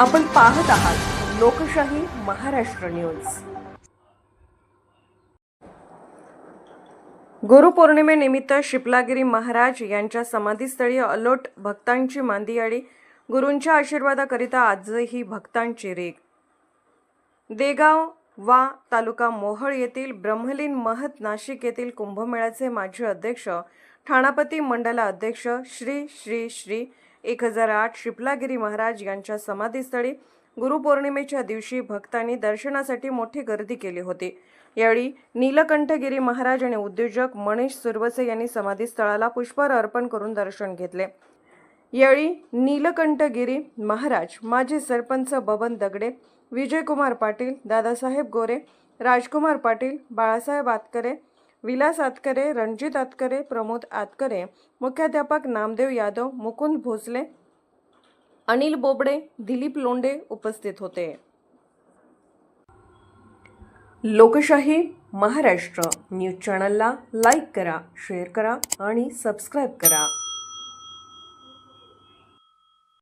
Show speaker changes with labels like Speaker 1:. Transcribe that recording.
Speaker 1: आपण पाहत आहात लोकशाही महाराष्ट्र न्यूज. गुरुपौर्णिमेनिमित्त शिपलागिरी महाराज यांच्या समाधीस्थळी अलोट भक्तांची मांदियाळी गुरूंच्या आशीर्वादाकरिता आजही भक्तांची रेग. देगाव वा तालुका मोहळ येथील ब्रह्मलीन महत नाशिक येथील कुंभमेळ्याचे माजी अध्यक्ष ठाणापती मंडला अध्यक्ष श्री श्री श्री एक हजार आठ शिपलागिरी महाराज यांच्या समाधीस्थळी गुरुपौर्णिमेच्या दिवशी भक्तांनी दर्शनासाठी मोठी गर्दी केली होती. यावेळी नीलकंठगिरी महाराज आणि उद्योजक मनीष सुरवसे यांनी समाधीस्थळाला पुष्पहार अर्पण करून दर्शन घेतले. यावेळी नीलकंठगिरी महाराज माजी सरपंच बबन दगडे विजयकुमार पाटील दादासाहेब गोरे राजकुमार पाटील बाळासाहेब आतकरे विलास आतकरे रणजित आतकरे प्रमोद आतकरे मुख्याध्यापक नामदेव यादव मुकुंद भोसले अनिल बोबडे दिलीप लोंडे उपस्थित होते. लोकशाही महाराष्ट्र. न्यूज चॅनलला लाईक करा शेअर करा आणि सबस्क्राईब करा.